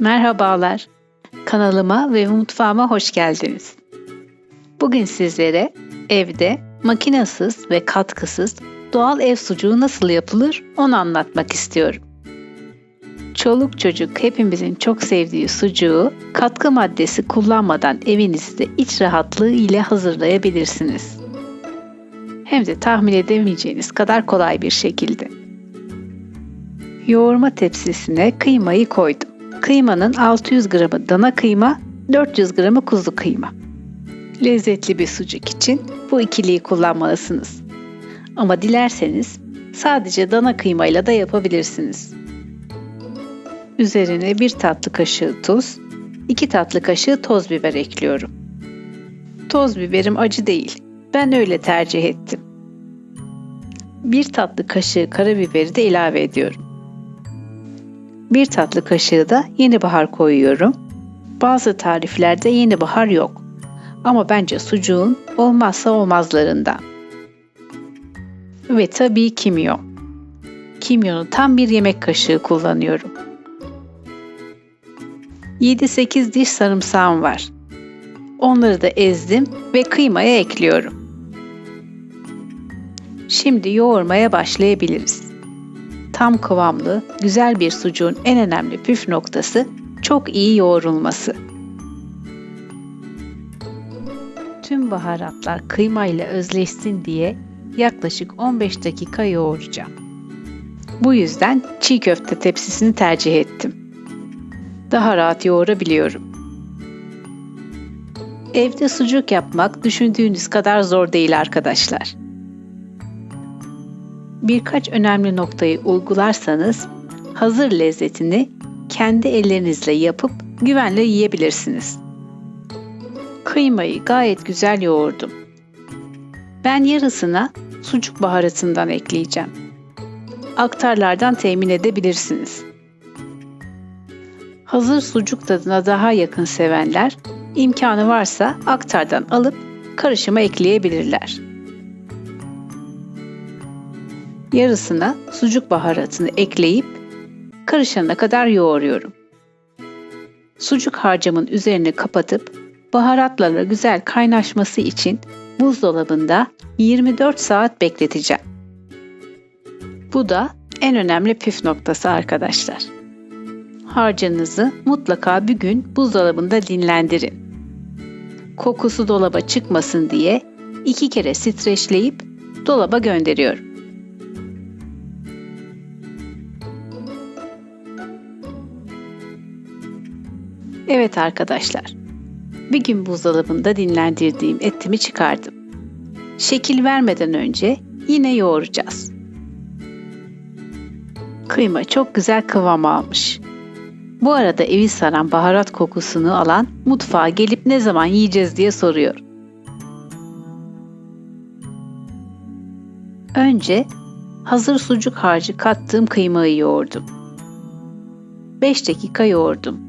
Merhabalar. Kanalıma ve mutfağıma hoş geldiniz. Bugün sizlere evde makinasız ve katkısız doğal ev sucuğu nasıl yapılır onu anlatmak istiyorum. Çoluk çocuk hepimizin çok sevdiği sucuğu katkı maddesi kullanmadan evinizde iç rahatlığı ile hazırlayabilirsiniz. Hem de tahmin edemeyeceğiniz kadar kolay bir şekilde. Yoğurma tepsisine kıymayı koydum. Kıymanın 600 gramı dana kıyma, 400 gramı kuzu kıyma. Lezzetli bir sucuk için bu ikiliyi kullanmalısınız. Ama dilerseniz sadece dana kıymayla da yapabilirsiniz. Üzerine bir tatlı kaşığı tuz, 2 tatlı kaşığı toz biber ekliyorum. Toz biberim acı değil. Ben öyle tercih ettim. Bir tatlı kaşığı karabiberi de ilave ediyorum. Bir tatlı kaşığı da yeni bahar koyuyorum. Bazı tariflerde yeni bahar yok. Ama bence sucuğun olmazsa olmazlarından. Ve tabii kimyon. Kimyonu tam bir yemek kaşığı kullanıyorum. 7-8 diş sarımsağım var. Onları da ezdim ve kıymaya ekliyorum. Şimdi yoğurmaya başlayabiliriz. Tam kıvamlı, güzel bir sucuğun en önemli püf noktası çok iyi yoğrulması. Tüm baharatlar kıymayla özleşsin diye yaklaşık 15 dakika yoğuracağım. Bu yüzden çiğ köfte tepsisini tercih ettim. Daha rahat yoğurabiliyorum. Evde sucuk yapmak düşündüğünüz kadar zor değil arkadaşlar. Birkaç önemli noktayı uygularsanız hazır lezzetini kendi ellerinizle yapıp güvenle yiyebilirsiniz. Kıymayı gayet güzel yoğurdum. Ben yarısına sucuk baharatından ekleyeceğim. Aktarlardan temin edebilirsiniz. Hazır sucuk tadına daha yakın sevenler imkanı varsa aktardan alıp karışıma ekleyebilirler. Yarısına sucuk baharatını ekleyip karışana kadar yoğuruyorum. Sucuk harcımın üzerini kapatıp baharatlarla güzel kaynaşması için buzdolabında 24 saat bekleteceğim. Bu da en önemli püf noktası arkadaşlar. Harcınızı mutlaka bir gün buzdolabında dinlendirin. Kokusu dolaba çıkmasın diye iki kere streçleyip dolaba gönderiyorum. Evet arkadaşlar. Bir gün buzdolabında dinlendirdiğim etimi çıkardım. Şekil vermeden önce yine yoğuracağız. Kıyma çok güzel kıvam almış. Bu arada evi saran baharat kokusunu alan mutfağa gelip ne zaman yiyeceğiz diye soruyor. Önce hazır sucuk harcı kattığım kıymayı yoğurdum. 5 dakika yoğurdum.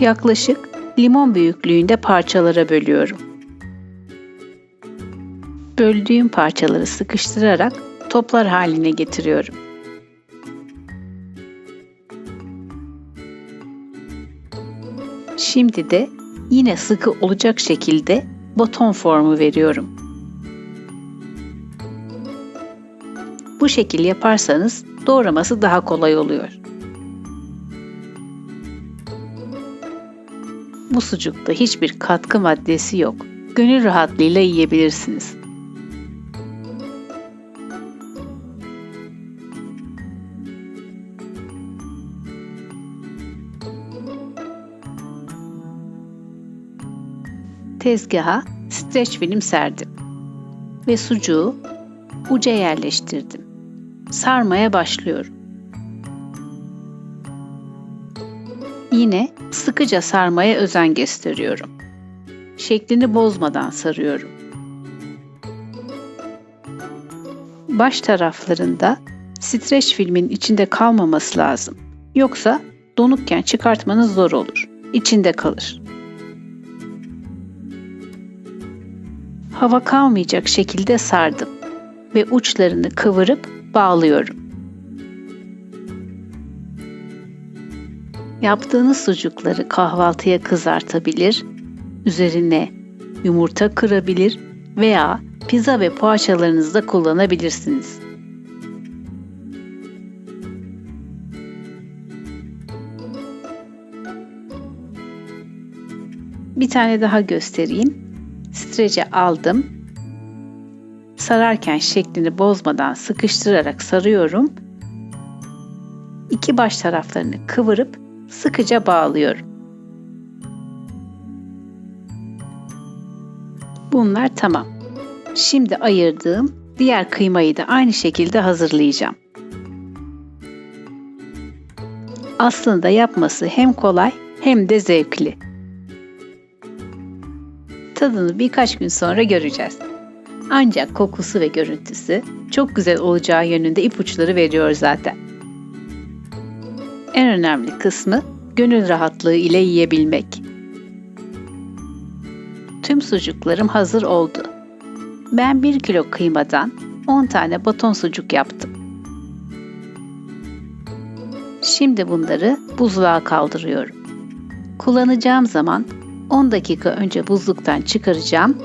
Yaklaşık limon büyüklüğünde parçalara bölüyorum. Böldüğüm parçaları sıkıştırarak toplar haline getiriyorum. Şimdi de yine sıkı olacak şekilde baton formu veriyorum. Bu şekil yaparsanız doğraması daha kolay oluyor. Bu sucukta hiçbir katkı maddesi yok. Gönül rahatlığıyla yiyebilirsiniz. Tezgaha streç film serdim ve sucuğu uca yerleştirdim. Sarmaya başlıyorum. Yine sıkıca sarmaya özen gösteriyorum. Şeklini bozmadan sarıyorum. Baş taraflarında streç filmin içinde kalmaması lazım. Yoksa donukken çıkartmanız zor olur. İçinde kalır. Hava kalmayacak şekilde sardım ve uçlarını kıvırıp bağlıyorum. Yaptığınız sucukları kahvaltıya kızartabilir, üzerine yumurta kırabilir veya pizza ve poğaçalarınızda kullanabilirsiniz. Bir tane daha göstereyim. Strece aldım. Sararken şeklini bozmadan sıkıştırarak sarıyorum. İki baş taraflarını kıvırıp sıkıca bağlıyorum. Bunlar tamam. Şimdi ayırdığım diğer kıymayı da aynı şekilde hazırlayacağım. Aslında yapması hem kolay hem de zevkli. Tadını birkaç gün sonra göreceğiz. Ancak kokusu ve görüntüsü çok güzel olacağı yönünde ipuçları veriyor zaten. En önemli kısmı gönül rahatlığı ile yiyebilmek. Tüm sucuklarım hazır oldu. Ben 1 kilo kıymadan 10 tane baton sucuk yaptım. Şimdi bunları buzluğa kaldırıyorum. Kullanacağım zaman 10 dakika önce buzluktan çıkaracağım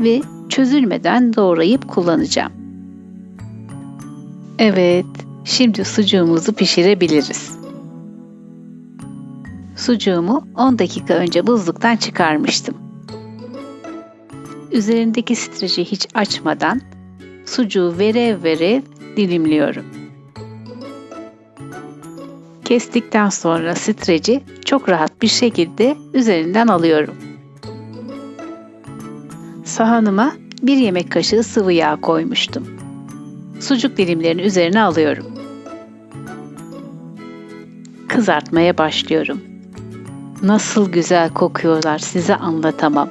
ve çözülmeden doğrayıp kullanacağım. Evet, şimdi sucuğumuzu pişirebiliriz. Sucuğumu 10 dakika önce buzluktan çıkarmıştım. Üzerindeki streci hiç açmadan sucuğu verev verev dilimliyorum. Kestikten sonra streci çok rahat bir şekilde üzerinden alıyorum. Sahanıma bir yemek kaşığı sıvı yağ koymuştum. Sucuk dilimlerini üzerine alıyorum. Kızartmaya başlıyorum. Nasıl güzel kokuyorlar size anlatamam.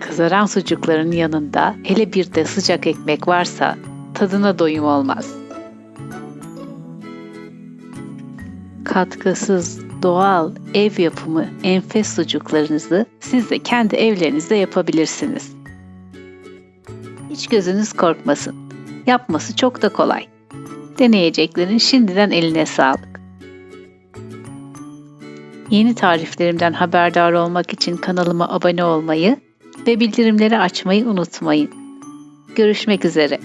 Kızaran sucukların yanında hele bir de sıcak ekmek varsa tadına doyum olmaz. Katkısız, doğal, ev yapımı enfes sucuklarınızı siz de kendi evlerinizde yapabilirsiniz. Hiç gözünüz korkmasın. Yapması çok da kolay. Deneyeceklerin şimdiden eline sağlık. Yeni tariflerimden haberdar olmak için kanalıma abone olmayı ve bildirimleri açmayı unutmayın. Görüşmek üzere.